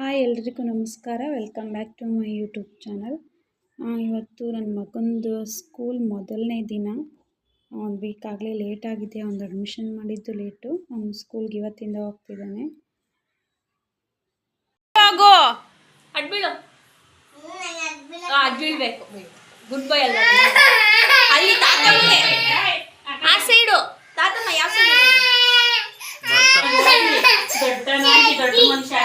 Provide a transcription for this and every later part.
Hi ಎಲ್ರಿಗೂ ನಮಸ್ಕಾರ. Welcome back to my YouTube channel ಇವತ್ತು ನನ್ನ ಮಗಂದು ಸ್ಕೂಲ್ ಮೊದಲನೇ ದಿನ. ಒಂದು ವೀಕ್ ಆಗಲೇ ಲೇಟ್ ಆಗಿದೆ. ಒಂದು ಅಡ್ಮಿಷನ್ ಮಾಡಿದ್ದು ಲೇಟು ಅವ್ನು ಸ್ಕೂಲ್ಗೆ ಇವತ್ತಿಂದ ಹೋಗ್ತಿದ್ದಾನೆ. ಆಗೋ ಅಡ್ಬೀಳು ಅಡ್ಬೀಳ್ಬೇಕು ಗುಡ್ ಬೈ ಅಲ್ಲ ಅಲ್ಲಿ ತಾತಮ್ಮ ಆ ಸೈಡು ತಾತಮ್ಮ ಯಾವ ಸೈಡ್ ದೊಡ್ಡ ಮನುಷ್ಯ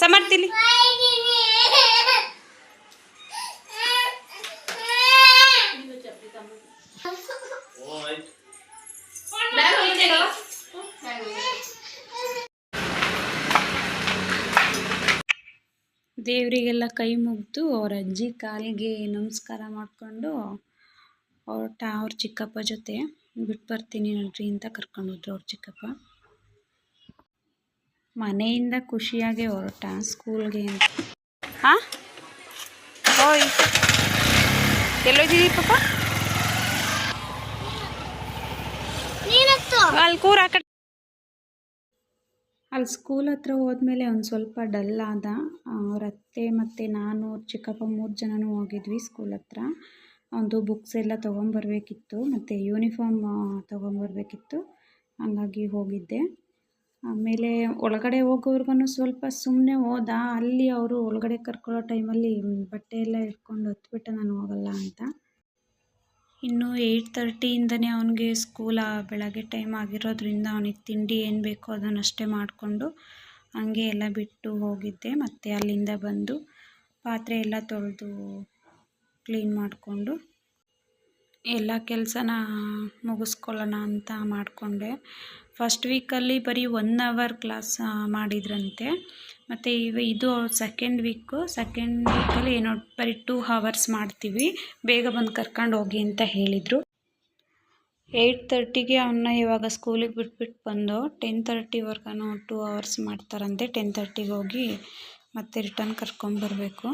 ಸಮರ್ಥಿಲಿ ದೇವರಿಗೆಲ್ಲ ಕೈ ಮುಗಿದು ಅವ್ರ ಅಜ್ಜಿ ಕಾಲಿಗೆ ನಮಸ್ಕಾರ ಮಾಡಿಕೊಂಡು ಹೊರಟ ಅವ್ರ ಚಿಕ್ಕಪ್ಪ ಜೊತೆ ಬಿಟ್ಟು ಬರ್ತೀನಿ ನೋಡ್ರಿ ಅಂತ ಕರ್ಕೊಂಡು ಹೋದ್ರು ಅವ್ರ ಚಿಕ್ಕಪ್ಪ. ಮನೆಯಿಂದ ಖುಷಿಯಾಗಿ ಹೊರಟ ಸ್ಕೂಲ್ಗೆ ಅಂತ. ಹಾಂ ಓಯ್ ಎಲ್ಲೋದಿದ್ದೀವಿ ಪಾಪ? ಅಲ್ಲಿ ಕೂರ ಕಡೆ. ಅಲ್ಲಿ ಸ್ಕೂಲ್ ಹತ್ರ ಹೋದ್ಮೇಲೆ ಒಂದು ಸ್ವಲ್ಪ ಡಲ್ ಆದ. ಅವ್ರ ಅತ್ತೆ ಮತ್ತು ನಾನು ಅವ್ರ ಚಿಕ್ಕಪ್ಪ ಮೂರು ಜನನೂ ಹೋಗಿದ್ವಿ ಸ್ಕೂಲ್ ಹತ್ರ. ಒಂದು ಬುಕ್ಸ್ ಎಲ್ಲ ತೊಗೊಂಬರ್ಬೇಕಿತ್ತು ಮತ್ತು ಯೂನಿಫಾರ್ಮ್ ತೊಗೊಂಬರ್ಬೇಕಿತ್ತು. ಹಂಗಾಗಿ ಹೋಗಿದ್ದೆ. ಆಮೇಲೆ ಒಳಗಡೆ ಹೋಗೋವರ್ಗು ಸ್ವಲ್ಪ ಸುಮ್ಮನೆ ಹೋದ, ಅಲ್ಲಿ ಅವರು ಒಳಗಡೆ ಕರ್ಕೊಳ್ಳೋ ಟೈಮಲ್ಲಿ ಬಟ್ಟೆ ಎಲ್ಲ ಇಟ್ಕೊಂಡು ಹತ್ಬಿಟ್ಟ ನಾನು ಹೋಗಲ್ಲ ಅಂತ. ಇನ್ನು ಏಯ್ಟ್ ತರ್ಟಿಯಿಂದನೇ ಅವನಿಗೆ ಸ್ಕೂಲ ಬೆಳಗ್ಗೆ ಟೈಮ್ ಆಗಿರೋದ್ರಿಂದ ಅವನಿಗೆ ತಿಂಡಿ ಏನು ಬೇಕೋ ಅದನ್ನಷ್ಟೇ ಮಾಡಿಕೊಂಡು ಹಂಗೆ ಎಲ್ಲ ಬಿಟ್ಟು ಹೋಗಿದ್ದೆ. ಮತ್ತು ಅಲ್ಲಿಂದ ಬಂದು ಪಾತ್ರೆ ಎಲ್ಲ ತೊಳೆದು ಕ್ಲೀನ್ ಮಾಡಿಕೊಂಡು ಎಲ್ಲ ಕೆಲಸನ ಮುಗಿಸ್ಕೊಳ್ಳೋಣ ಅಂತ ಮಾಡಿಕೊಂಡೆ. ಫಸ್ಟ್ ವೀಕಲ್ಲಿ ಬರೀ ಒನ್ ಅವರ್ ಕ್ಲಾಸ್ ಮಾಡಿದ್ರಂತೆ. ಮತ್ತು ಇವ, ಇದು ಸೆಕೆಂಡ್ ವೀಕು ಸೆಕೆಂಡ್ ವೀಕಲ್ಲಿ ಏನೋ ಬರೀ ಟೂ ಹವರ್ಸ್ ಮಾಡ್ತೀವಿ. ಬೇಗ ಬಂದು ಕರ್ಕೊಂಡು ಹೋಗಿ ಅಂತ ಹೇಳಿದರು. ಏಯ್ಟ್ ತರ್ಟಿಗೆ ಅವನ್ನ ಇವಾಗ ಸ್ಕೂಲಿಗೆ ಬಿಟ್ಬಿಟ್ಟು ಬಂದು ಟೆನ್ ತರ್ಟಿವರೆಗೂ ಟೂ ಅವರ್ಸ್ ಮಾಡ್ತಾರಂತೆ. ಟೆನ್ ತರ್ಟಿಗೆ ಹೋಗಿ ಮತ್ತೆ ರಿಟರ್ನ್ ಕರ್ಕೊಂಬರ್ಬೇಕು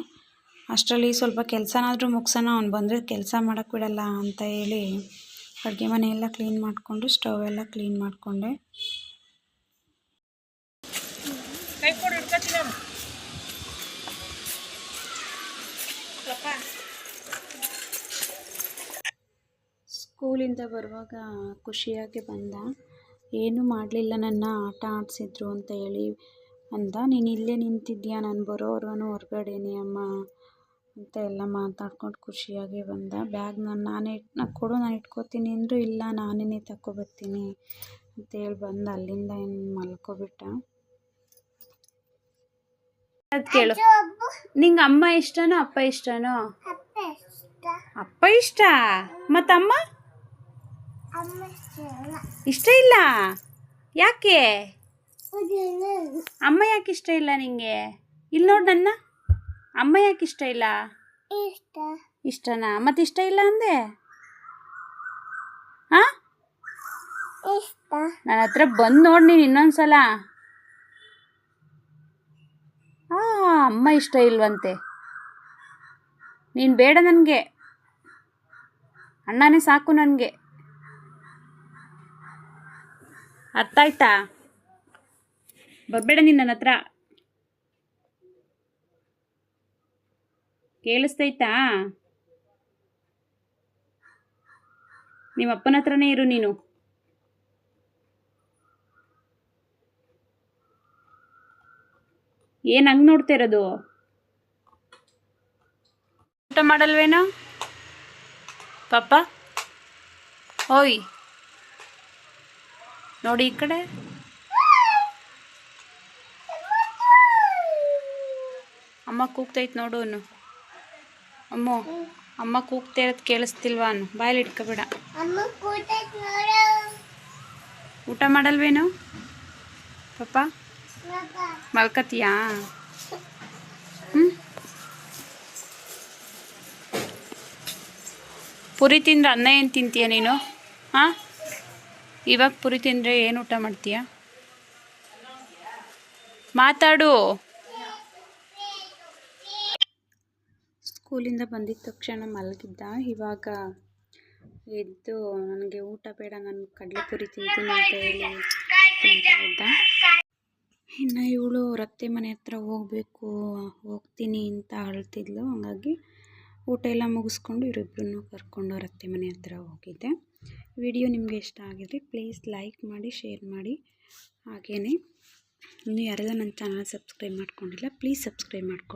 ಅಷ್ಟರಲ್ಲಿ ಸ್ವಲ್ಪ ಕೆಲಸನಾದರೂ ಮುಗ್ಸೋಣ ಅವ್ನು ಬಂದರೆ ಕೆಲಸ ಮಾಡೋಕ್ಕೆ ಬಿಡಲ್ಲ ಅಂತ ಹೇಳಿ ಅಡುಗೆ ಮನೆ ಎಲ್ಲ ಕ್ಲೀನ್ ಮಾಡಿಕೊಂಡು. ಸ್ಟವ್ ಎಲ್ಲ ಕ್ಲೀನ್ ಮಾಡಿಕೊಂಡೆ ಸ್ಕೂಲಿಂದ ಬರುವಾಗ ಖುಷಿಯಾಗಿ ಬಂದ. ಏನೂ ಮಾಡಲಿಲ್ಲ ನನ್ನ ಆಟ ಆಡಿಸಿದ್ರು ಅಂತ ಹೇಳಿ ಅಂದ. ನೀನು ಇಲ್ಲೇ ನಿಂತಿದ್ಯಾ? ನಾನು ಬರೋವರೆಗೂ ಹೊರಗಡೆನೇ ಅಮ್ಮ. ಅಂತ ಎಲ್ಲ ಮಾತಾಡ್ಕೊಂಡು ಖುಷಿಯಾಗಿ ಬಂದ. ಬ್ಯಾಗ್ ನಾನು ನಾನೇ ನಾನು ಕೊಡು ನಾನು ಇಟ್ಕೋತೀನಿ ಅಂದರು ಇಲ್ಲ ನಾನೇ ತಗೊಬರ್ತೀನಿ ಅಂತೇಳಿ ಬಂದು. ಅಲ್ಲಿಂದ ಏನು ಮಲ್ಕೊಬಿಟ್ಟ. ಅದು ಕೇಳು. ನಿಂಗೆ ಅಮ್ಮ ಇಷ್ಟನೋ ಅಪ್ಪ ಇಷ್ಟನೋ? ಅಪ್ಪ ಇಷ್ಟ. ಮತ್ತಮ್ಮ ಇಷ್ಟ? ಇಲ್ಲ. ಯಾಕೆ? ಅಮ್ಮ ಯಾಕೆ ಇಷ್ಟ ಇಲ್ಲ ನಿಂಗೆ? ಇಲ್ಲಿ ನೋಡು ನನ್ನ. ಅಮ್ಮ ಯಾಕೆ ಇಷ್ಟ ಇಲ್ಲ? ಇಷ್ಟನಾ? ಮತ್ತೆ ಇಷ್ಟ ಇಲ್ಲ ಅಂದೆ? ಹಾ ನನ್ನ ಹತ್ರ ಬಂದು ನೋಡಿ ನೀನು ಇನ್ನೊಂದ್ಸಲ. ಆ ಅಮ್ಮ ಇಷ್ಟ ಇಲ್ವಂತೆ. ನೀನು ಬೇಡ ನನಗೆ. ಅಣ್ಣನೇ ಸಾಕು ನನಗೆ. ಅರ್ಥ ಆಯ್ತಾ? ಬರಬೇಡ ನೀನು ನನ್ನ ಹತ್ರ. ಕೇಳಿಸ್ತೈತಾ? ನಿಮ್ಮ ಅಪ್ಪನ ಹತ್ರನೇ ಇರು ನೀನು. ಏನು ಹಂಗೆ ನೋಡ್ತಾ ಇರೋದು? ಊಟ ಮಾಡಲ್ವೇನೋ? ಪಾಪ. ಓಯ್. ನೋಡಿ ಈ ಕಡೆ. ಅಮ್ಮ ಕೂಗ್ತೈತೆ ನೋಡು ಅಮ್ಮ ಅಮ್ಮ ಕೂಗ್ತಾ ಇರೋದು ಕೇಳಿಸ್ತಿಲ್ವಾ ಅನ್ನು? ಬಾಯಲ್ಲಿ ಇಟ್ಕೋಬೇಡ. ಊಟ ಮಾಡಲ್ವೇನು? ಪಾಪ ಮಲ್ಕತಿಯಾ? ಹ್ಞೂ ಪುರಿ ತಿಂದ್ರೆ ಅನ್ನ ಏನು ತಿಂತೀಯ ನೀನು? ಹಾಂ ಇವಾಗ ಪುರಿ ತಿಂದರೆ ಏನು ಊಟ ಮಾಡ್ತೀಯ? ಮಾತಾಡು. ಸ್ಕೂಲಿಂದ ಬಂದಿದ್ದ ತಕ್ಷಣ ಮಲಗಿದ್ದ. ಇವಾಗ ಎದ್ದು ನನಗೆ ಊಟ ಬೇಡ, ನಾನು ಕಡಲೆಪುರಿ ತಿಂತೀನಿ ಅಂತ ಹೇಳಿ ತಿಂತಾ ಇದ್ದ. ಇನ್ನು ಇವಳು ರತ್ತೆ ಮನೆ ಹತ್ರ ಹೋಗಬೇಕು, ಹೋಗ್ತೀನಿ ಅಂತ ಅಳ್ತಿದ್ಲು. ಹಾಗಾಗಿ ಊಟ ಎಲ್ಲ ಮುಗಿಸ್ಕೊಂಡು ಇವರಿಬ್ಬರನ್ನು ಕರ್ಕೊಂಡು ರತ್ತೆ ಮನೆ ಹತ್ರ ಹೋಗಿದ್ದೆ. ವಿಡಿಯೋ ನಿಮಗೆ ಇಷ್ಟ ಆಗಿದ್ರೆ ಪ್ಲೀಸ್ ಲೈಕ್ ಮಾಡಿ, ಶೇರ್ ಮಾಡಿ. ಹಾಗೆಯೇ ಇನ್ನು ಯಾರೆಲ್ಲ ನನ್ನ ಚಾನಲ್ ಸಬ್ಸ್ಕ್ರೈಬ್ ಮಾಡ್ಕೊಂಡಿಲ್ಲ, ಪ್ಲೀಸ್ ಸಬ್ಸ್ಕ್ರೈಬ್ ಮಾಡ್ಕೊಳ್ಳಿ.